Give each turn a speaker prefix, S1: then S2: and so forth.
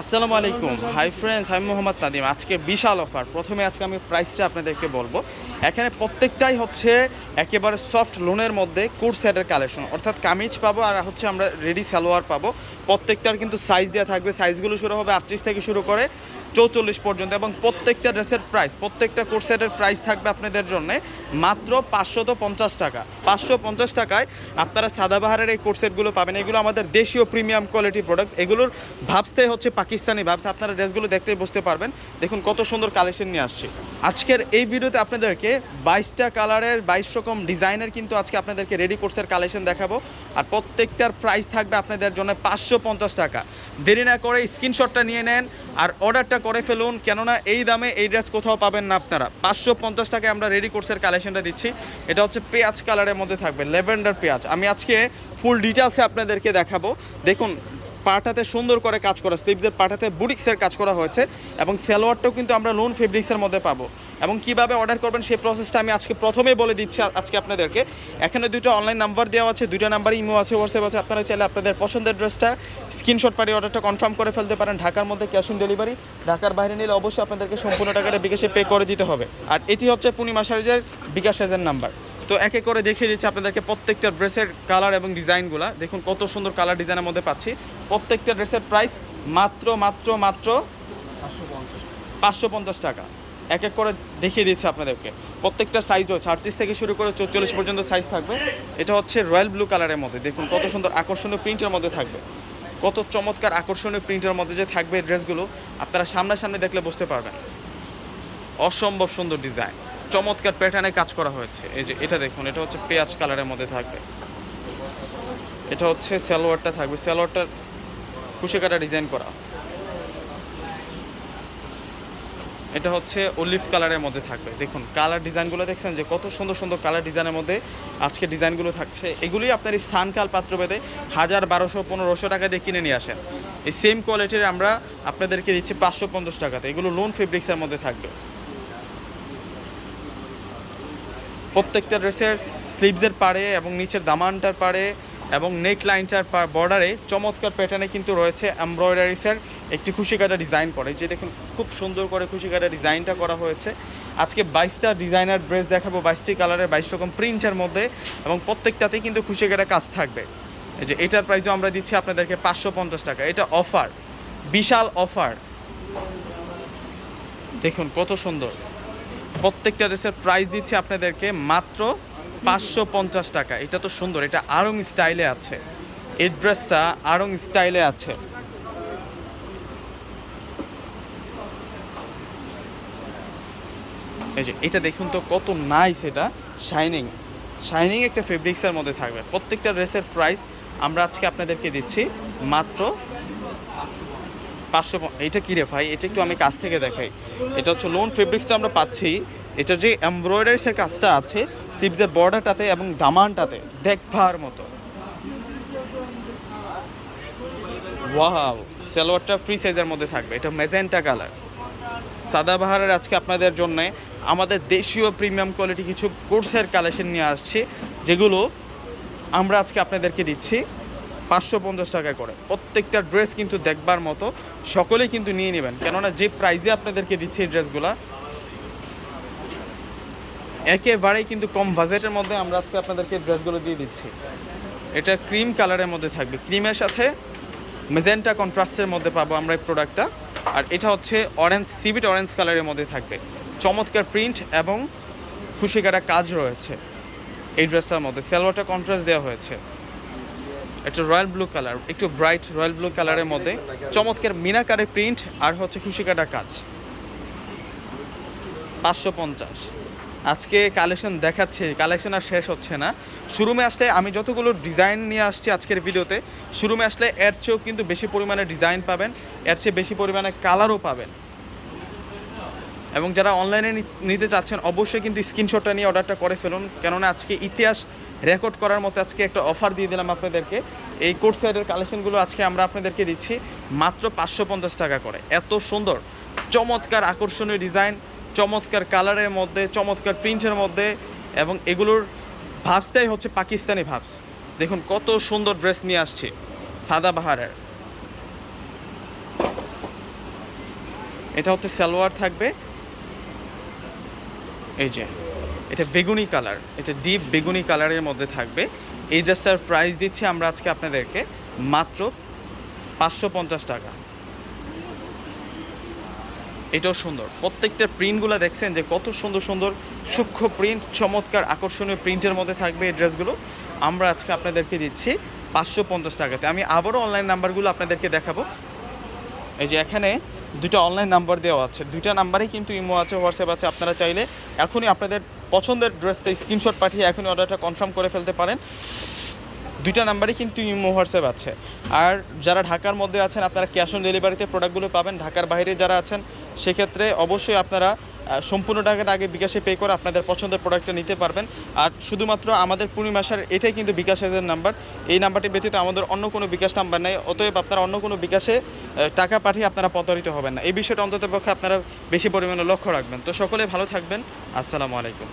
S1: আসসালামু আলাইকুম। Hi friends আমি মোহাম্মদ নাদিম আজকে বিশাল অফার প্রথমে আজকে আমি প্রাইসটা আপনাদেরকে বলব। এখানে প্রত্যেকটাই হচ্ছে একেবারে সফট লোনের মধ্যে কোট সেটের কালেকশন অর্থাৎ কামিজ পাবো আর হচ্ছে আমরা রেডি সালোয়ার পাবো। প্রত্যেকটার কিন্তু সাইজ দেওয়া থাকবে। সাইজগুলো শুরু হবে আটত্রিশ থেকে শুরু করে চৌচল্লিশ পর্যন্ত এবং প্রত্যেকটা ড্রেসের প্রাইস প্রত্যেকটা কোট সেটের প্রাইস থাকবে আপনাদের জন্য মাত্র পাঁচশত পঞ্চাশ টাকা। পাঁচশো পঞ্চাশ টাকায় আপনারা সাদাবাহারের এই কোট সেটগুলো পাবেন। এগুলো আমাদের দেশীয় প্রিমিয়াম কোয়ালিটি প্রোডাক্ট এগুলোর ভাবসটাই হচ্ছে পাকিস্তানি ভাবস। আপনারা ড্রেসগুলো দেখতেই বুঝতে পারবেন। দেখুন কত সুন্দর কালেকশন নিয়ে আসছি। আজকের এই ভিডিওতে আপনাদেরকে বাইশটা কালারের বাইশ রকম ডিজাইনের কিন্তু আজকে আপনাদেরকে রেডি কোর্সের কালেকশন দেখাবো। আর প্রত্যেকটার প্রাইস থাকবে আপনাদের জন্য পাঁচশো পঞ্চাশ টাকা। দেরি না করে স্ক্রিনশটটা নিয়ে নেন। আর অর্ডারটা করে ফেলুন, কেননা এই দামে এই ড্রেস কোথাও পাবেন না আপনারা। পাঁচশো পঞ্চাশ টাকায় আমরা রেডি কোর্সের কালেকশনটা দিচ্ছি। এটা হচ্ছে পেঁয়াজ কালারের মধ্যে থাকবে, লেভেন্ডার পেঁয়াজ। আমি আজকে ফুল ডিটেলসে আপনাদেরকে দেখাবো। দেখুন, পাটাতে সুন্দর করে কাজ করা, স্লিভসের পাটাতে বুটিক্সের কাজ করা হয়েছে এবং সালোয়ারটাও কিন্তু আমরা লোন ফেব্রিক্সের মধ্যে পাবো। এবং কীভাবে অর্ডার করবেন সেই প্রসেসটা আমি আজকে প্রথমেই বলে দিচ্ছি আজকে আপনাদেরকে। এখানে দুটো অনলাইন নাম্বার দেওয়া আছে দুটো নাম্বার ইমো আছে হোয়াটসঅ্যাপ আছে। আপনারা চাইলে আপনাদের পছন্দের ড্রেসটা স্ক্রিনশট পাঠিয়ে অর্ডারটা কনফার্ম করে ফেলতে পারেন। ঢাকার মধ্যে ক্যাশ অন ডেলিভারি ঢাকার বাইরে নিলে অবশ্যই আপনাদেরকে সম্পূর্ণ টাকাটা বিকাশে পে করে দিতে হবে। আর এটি হচ্ছে পূর্ণিমা সারিজের বিকাশ সাইজের নাম্বার তো একে করে দেখিয়ে দিচ্ছি আপনাদেরকে প্রত্যেকটা ড্রেসের কালার এবং ডিজাইনগুলো দেখুন কত সুন্দর কালার ডিজাইনের মধ্যে পাচ্ছি। প্রত্যেকটা ড্রেসের প্রাইস মাত্র মাত্র মাত্র পাঁচশো পঞ্চাশ টাকা। এক এক করে দেখিয়ে দিচ্ছে আপনাদেরকে। প্রত্যেকটা সাইজ রয়েছে। আটত্রিশ থেকে শুরু করে চৌচল্লিশ পর্যন্ত সাইজ থাকবে। এটা হচ্ছে রয়্যাল ব্লু কালারের মধ্যে। দেখুন কত সুন্দর আকর্ষণীয় প্রিন্টের মধ্যে থাকবে। কত চমৎকার আকর্ষণীয় প্রিন্টের মধ্যে যে থাকবে ড্রেসগুলো আপনারা সামনাসামনি দেখলে বুঝতে পারবেন। অসম্ভব সুন্দর ডিজাইন চমৎকার প্যাটার্নে কাজ করা হয়েছে। এই যে এটা দেখুন, এটা হচ্ছে পেঁয়াজ কালারের মধ্যে থাকবে। এটা হচ্ছে সালোয়ারটা থাকবে। সালোয়ারটার খুশি কাটা ডিজাইন করা। এটা হচ্ছে অলিভ কালারের মধ্যে থাকবে। দেখুন কালার ডিজাইনগুলো দেখছেন যে কত সুন্দর সুন্দর কালার ডিজাইনের মধ্যে আজকে ডিজাইনগুলো থাকছে। এগুলি আপনার স্থানকাল পাত্রভেদে হাজার বারোশো পনেরোশো টাকা দিয়ে কিনে নিয়ে আসেন। এই সেম কোয়ালিটির আমরা আপনাদেরকে দিচ্ছি পাঁচশো পঞ্চাশ টাকাতে। এগুলো লোন ফেব্রিক্সের মধ্যে থাকবে। প্রত্যেকটা ড্রেসের স্লিভসের পাড়ে এবং নিচের দামানটার পাড়ে এবং নেক লাইনটার বর্ডারে চমৎকার প্যাটার্নে কিন্তু রয়েছে এমব্রয়ডারিসের একটি খুশি কাটা ডিজাইন করে যে দেখুন, খুব সুন্দর করে খুশি কাটা ডিজাইনটা করা হয়েছে। আজকে বাইশটা ডিজাইনার ড্রেস দেখাবো, বাইশটি কালারের বাইশ রকম প্রিন্টের মধ্যে এবং প্রত্যেকটাতেই কিন্তু খুশি কাটা কাজ থাকবে। এই যে এটার প্রাইসও আমরা দিচ্ছি আপনাদেরকে পাঁচশো পঞ্চাশ টাকা। এটা অফার বিশাল অফার দেখুন, কত সুন্দর। প্রত্যেকটা ড্রেসের প্রাইস দিচ্ছি আপনাদেরকে মাত্র পাঁচশো পঞ্চাশ টাকা। এটা তো সুন্দর, এটা আড়ং স্টাইলে আছে। এই ড্রেসটা আড়ং স্টাইলে আছে। এই যে, এটা দেখুন তো কত নাইস এটা শাইনিং শাইনিং একটা ফেব্রিক্সের মধ্যে থাকবে। প্রত্যেকটা ড্রেসের প্রাইস আমরা আজকে আপনাদেরকে দিচ্ছি মাত্র পাঁচশো এইটা কী রে ভাই? এটা একটু আমি কাছ থেকে দেখাই। এটা হচ্ছে লোন ফেব্রিক্স তো আমরা পাচ্ছি। এটার যে এমব্রয়ডারিসের কাজটা আছে স্লিভসের বর্ডারটাতে এবং দামানটাতে, দেখবার মতো। ওয়াও সালোয়ারটা ফ্রি সাইজের মধ্যে থাকবে। এটা মেজেন্টা কালার সাদাবাহারের আজকে আপনাদের জন্য আমাদের দেশীয় প্রিমিয়াম কোয়ালিটি কিছু কোর্সের কালেকশন নিয়ে আসছি, যেগুলো আমরা আজকে আপনাদেরকে দিচ্ছি। পাঁচশো পঞ্চাশ টাকা করে। প্রত্যেকটা ড্রেস কিন্তু দেখবার মতো সকলেই কিন্তু নিয়ে নেবেন। কেননা যে প্রাইজে আপনাদেরকে দিচ্ছে এই ড্রেসগুলা একেবারেই কিন্তু কম বাজেটের মধ্যে আমরা আজকে আপনাদেরকে ড্রেসগুলো দিয়ে দিচ্ছি। এটা ক্রিম কালারের মধ্যে থাকবে। ক্রিমের সাথে মেজেন্টা কন্ট্রাস্টের মধ্যে পাবো আমরা এই প্রোডাক্টটা আর এটা হচ্ছে অরেঞ্জ সিভিট অরেঞ্জ কালারের মধ্যে থাকবে। চমৎকার প্রিন্ট এবং খুশি কাটা কাজ রয়েছে এই ড্রেসটার মধ্যে। সালোয়ারটা কন্ট্রাস্ট দেওয়া হয়েছে। এটা রয়্যাল ব্লু কালার, একটু ব্রাইট রয়্যাল ব্লু কালারের মধ্যে। চমৎকার মিনাকারে প্রিন্ট আর হচ্ছে খুশি কাটা কাজ। পাঁচশো পঞ্চাশ। আজকে কালেকশন দেখাচ্ছে, কালেকশন আর শেষ হচ্ছে না। শুরুমে আসলে আমি যতগুলো ডিজাইন নিয়ে আসছি আজকের ভিডিওতে, শুরুমে আসলে এর চেয়েও কিন্তু বেশি পরিমাণে ডিজাইন পাবেন, এর চেয়ে বেশি পরিমাণে কালারও পাবেন। এবং যারা অনলাইনে নিতে চাচ্ছেন, অবশ্যই কিন্তু স্ক্রিনশটটা নিয়ে অর্ডারটা করে ফেলুন। কেননা আজকে ইতিহাস রেকর্ড করার মতো আজকে একটা অফার দিয়ে দিলাম আপনাদেরকে। এই কোর্ট সাইডের কালেকশনগুলো আজকে আমরা আপনাদেরকে দিচ্ছি মাত্র পাঁচশো পঞ্চাশ টাকা করে। এত সুন্দর, চমৎকার আকর্ষণীয় ডিজাইন, চমৎকার কালারের মধ্যে, চমৎকার প্রিন্টের মধ্যে এবং এগুলোর ভাবসটাই হচ্ছে পাকিস্তানি ভাবস। দেখুন কত সুন্দর ড্রেস নিয়ে আসছে সাদা বাহারের। এটা হচ্ছে সালোয়ার থাকবে। এই যে। এটা বেগুনি কালার, এটা ডিপ বেগুনি কালারের মধ্যে থাকবে। এই ড্রেসটার প্রাইস দিচ্ছি আমরা আজকে আপনাদেরকে মাত্র পাঁচশো পঞ্চাশ টাকা। এটাও সুন্দর। প্রত্যেকটা প্রিন্টগুলো দেখছেন যে কত সুন্দর সুন্দর সূক্ষ্ম প্রিন্ট চমৎকার আকর্ষণীয় প্রিন্টের মধ্যে থাকবে এই ড্রেসগুলো। আমরা আজকে আপনাদেরকে দিচ্ছি পাঁচশো পঞ্চাশ টাকাতে। আমি আবারও অনলাইন নাম্বারগুলো আপনাদেরকে দেখাবো। এই যে এখানে দুটো অনলাইন নাম্বার দেওয়া আছে। দুইটা নাম্বারেই কিন্তু ইমো আছে হোয়াটসঅ্যাপ আছে। আপনারা চাইলে এখনই আপনাদের পছন্দের ড্রেসটা স্ক্রিনশট পাঠিয়ে এখনই অর্ডারটা কনফার্ম করে ফেলতে পারেন। দুইটা নাম্বারই কিন্তু ইমো হোয়াটসঅ্যাপ আছে। আর যারা ঢাকার মধ্যে আছেন, আপনারা ক্যাশ অন ডেলিভারিতে প্রোডাক্টগুলো পাবেন। ঢাকার বাইরে যারা আছেন, সেক্ষেত্রে অবশ্যই আপনারা সম্পূর্ণ টাকাটা আগে বিকাশে পে করে আপনাদের পছন্দের প্রোডাক্টটা নিতে পারবেন। আর শুধুমাত্র আমাদের পূর্ণিমাসার এটাই কিন্তু বিকাশ বিকাশের নাম্বার এই নাম্বারটি ব্যতীত আমাদের অন্য কোনো বিকাশ নাম্বার নেই। অতএব আপনারা অন্য কোনো বিকাশে টাকা পাঠিয়ে আপনারা প্রতারিত হবেন না। এই বিষয়টা অন্ততপক্ষে আপনারা বেশি পরিমাণে লক্ষ্য রাখবেন। তো সকলে ভালো থাকবেন। আসসালামু আলাইকুম।